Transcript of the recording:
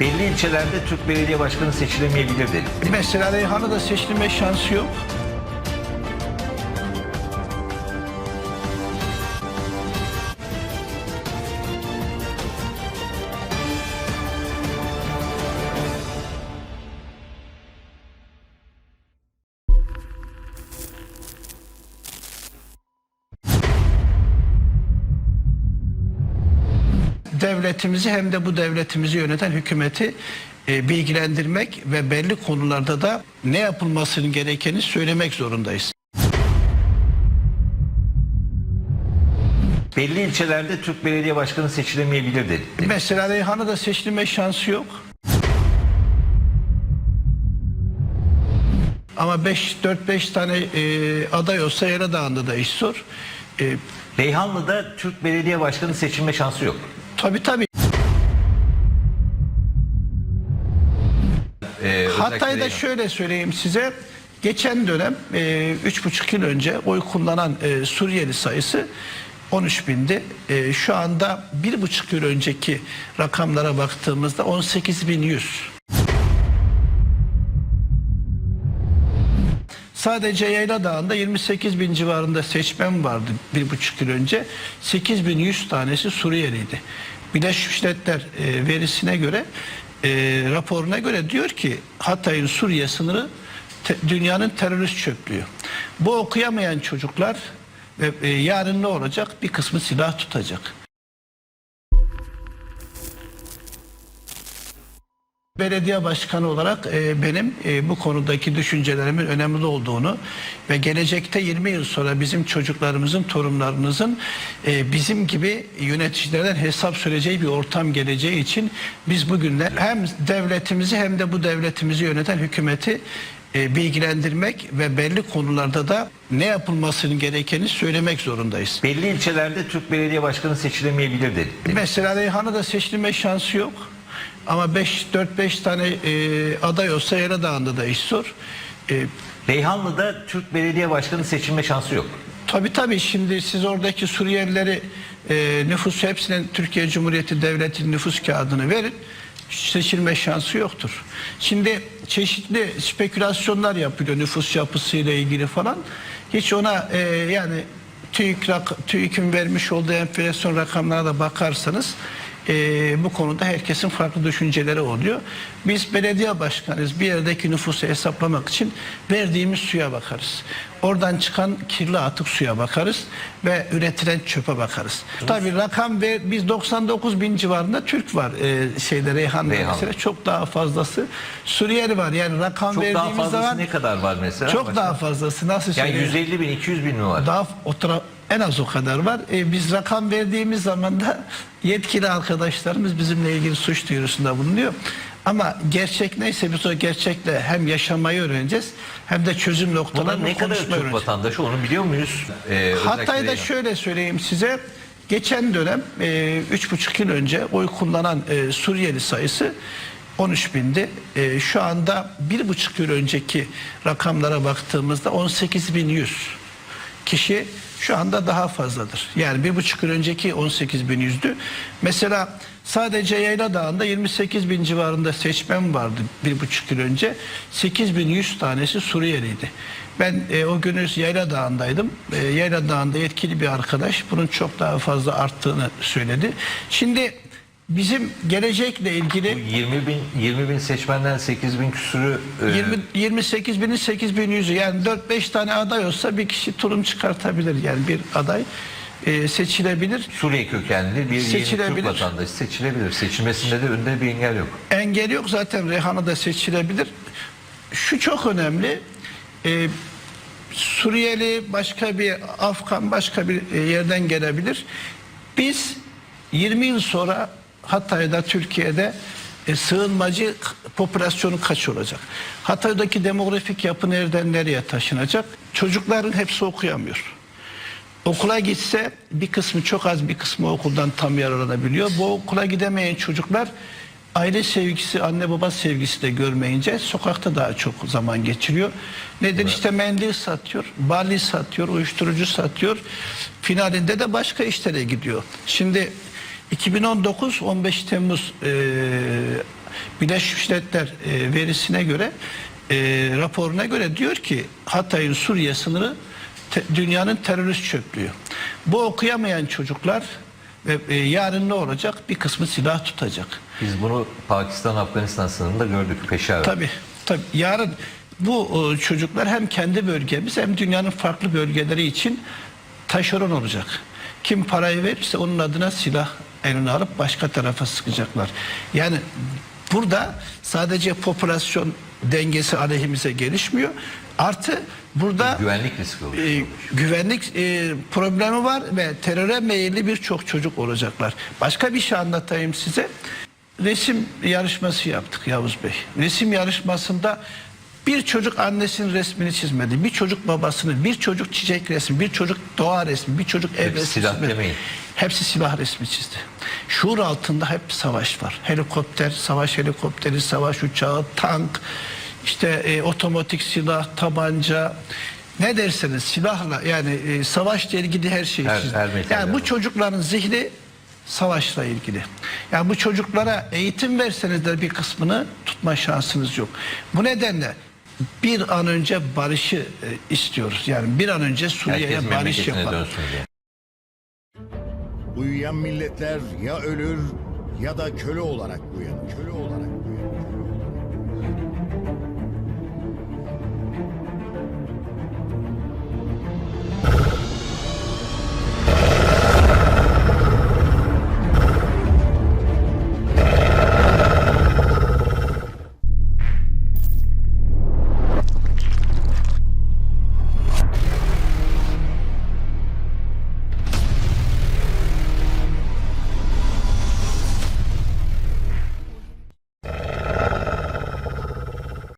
Belli ilçelerde Türk belediye başkanı seçilemeyebilir dedi. Mesela Reyhan'ı seçilme şansı yok. Devletimizi hem de bu devletimizi yöneten hükümeti e, bilgilendirmek ve belli konularda da ne yapılmasının gerekeni söylemek zorundayız. Belli ilçelerde Türk belediye başkanı seçilemeyebilir dedi. Mesela Reyhan'ı da seçilme şansı yok. Ama 5 4-5 tane e, aday olsa Yaradağ'ında da iş zor. E, Reyhanlı'da Türk belediye başkanı seçilme şansı yok. Tabii tabii. Ee, Hatay'da şöyle söyleyeyim size. Geçen dönem e, üç buçuk yıl önce oy kullanan e, Suriyeli sayısı 13 bindi. E, şu anda bir buçuk yıl önceki rakamlara baktığımızda 18.100. Sadece Yayla Dağı'nda 28 bin civarında seçmen vardı bir buçuk yıl önce. 8100 tanesi Suriyeliydi. Birleşmiş Milletler e, verisine göre, e, raporuna göre diyor ki Hatay'ın Suriye sınırı te- dünyanın terörist çöplüğü. Bu okuyamayan çocuklar ve e, yarın ne olacak? Bir kısmı silah tutacak. Belediye başkanı olarak e, benim e, bu konudaki düşüncelerimin önemli olduğunu ve gelecekte 20 yıl sonra bizim çocuklarımızın, torunlarımızın e, bizim gibi yöneticilerden hesap söyleyeceği bir ortam geleceği için biz bugünden hem devletimizi hem de bu devletimizi yöneten hükümeti e, bilgilendirmek ve belli konularda da ne yapılmasının gerekeni söylemek zorundayız. Belli ilçelerde Türk belediye başkanı seçilemeyebilir dedi. Mesela Reyhan'ı da seçilme şansı yok. Ama 5 4-5 tane e, aday olsa Yaradağ'ında da iş zor. E, Reyhanlı'da Türk belediye başkanı seçilme şansı yok. tabii tabii şimdi siz oradaki Suriyelileri e, nüfus hepsinin Türkiye Cumhuriyeti Devleti'nin nüfus kağıdını verin. Seçilme şansı yoktur. Şimdi çeşitli spekülasyonlar yapılıyor nüfus yapısıyla ilgili falan. Hiç ona e, yani TÜİK TÜİK'in vermiş olduğu enflasyon rakamlarına da bakarsanız e, bu konuda herkesin farklı düşünceleri oluyor. Biz belediye başkanıyız. Bir yerdeki nüfusu hesaplamak için verdiğimiz suya bakarız. Oradan çıkan kirli atık suya bakarız ve üretilen çöpe bakarız. Tabii rakam ve biz 99 bin civarında Türk var e, şeyde Reyhan'da Reyhan. mesela çok daha fazlası Suriyeli var. Yani rakam Çok daha verdiğimiz fazlası zaman ne kadar var mesela? çok Başka? daha fazlası nasıl Yani söyleyeyim? 150 bin, 200 bin mi var? Daha o tara- en az o kadar var. E, biz rakam verdiğimiz zaman da yetkili arkadaşlarımız bizimle ilgili suç duyurusunda bulunuyor. Ama gerçek neyse biz o gerçekle hem yaşamayı öğreneceğiz hem de çözüm noktalarını ne kadar Türk öğreneceğiz. vatandaşı onu biliyor muyuz? Ee, Hatay'da şöyle söyleyeyim size. Geçen dönem e, üç buçuk yıl önce oy kullanan e, Suriyeli sayısı 13 bindi. E, şu anda bir buçuk yıl önceki rakamlara baktığımızda 18.100 kişi şu anda daha fazladır. Yani bir buçuk yıl önceki 18.100'dü. Mesela sadece Yayla Dağı'nda 28 bin civarında seçmen vardı bir buçuk yıl önce. 8100 tanesi Suriyeliydi. Ben e, o günü Yayla Dağı'ndaydım. E, Yayla Dağı'nda yetkili bir arkadaş bunun çok daha fazla arttığını söyledi. Şimdi bizim gelecekle ilgili 20 bin, 20 bin seçmenden 8 bin küsürü e, 20, 28 binin 8 bin yüzü yani 4-5 tane aday olsa bir kişi turun çıkartabilir yani bir aday e, seçilebilir. Suriye kökenli bir yeni Türk Seçilebilir. vatandaşı seçilebilir. Seçilmesinde de önde bir engel yok. Engel yok zaten Reyhan'ı da seçilebilir. Şu çok önemli. e, Suriyeli başka bir Afgan başka bir e, yerden gelebilir. Biz 20 yıl sonra Hatay'da Türkiye'de e, sığınmacı popülasyonu kaç olacak? Hatay'daki demografik yapı nereden nereye taşınacak? Çocukların hepsi okuyamıyor. Okula gitse bir kısmı çok az bir kısmı okuldan tam yararlanabiliyor. Bu okula gidemeyen çocuklar aile sevgisi, anne baba sevgisi de görmeyince sokakta daha çok zaman geçiriyor. Neden işte mendil satıyor, bali satıyor, uyuşturucu satıyor. Finalinde de başka işlere gidiyor. Şimdi 2019 15 Temmuz e, Birleşmiş Milletler e, verisine göre e, raporuna göre diyor ki Hatay'ın Suriye sınırı te- dünyanın terörist çöplüğü. Bu okuyamayan çocuklar ve e, yarın ne olacak? Bir kısmı silah tutacak. Biz bunu Pakistan-Afganistan sınırında gördük Peşaver. Tabii tabii. Yarın bu e, çocuklar hem kendi bölgemiz hem dünyanın farklı bölgeleri için taşeron olacak. Kim parayı verirse onun adına silah eline alıp başka tarafa sıkacaklar. Yani burada sadece popülasyon dengesi aleyhimize gelişmiyor. Artı burada Güvenlik riski oluşuyor. e, güvenlik e, problemi var ve teröre meyilli birçok çocuk olacaklar. Başka bir şey anlatayım size. Resim yarışması yaptık Yavuz Bey. Resim yarışmasında bir çocuk annesinin resmini çizmedi. Bir çocuk babasını, bir çocuk çiçek resmi, bir çocuk doğa resmi, bir çocuk ev Hepsi resmi silah çizmedi. demeyin. Hepsi silah resmi çizdi. Şuur altında hep savaş var. Helikopter, savaş helikopteri, savaş uçağı, tank, işte e, otomatik silah, tabanca, ne derseniz silahla yani e, savaşla ilgili her şeyi Her- çizdi. her yani bu çocukların zihni savaşla ilgili. Yani bu çocuklara eğitim verseniz de bir kısmını tutma şansınız yok. Bu nedenle bir an önce barışı e, istiyoruz. Yani bir an önce Suriye'ye barış yapalım. Uyuyan milletler ya ölür ya da köle olarak uyanır. Köle olarak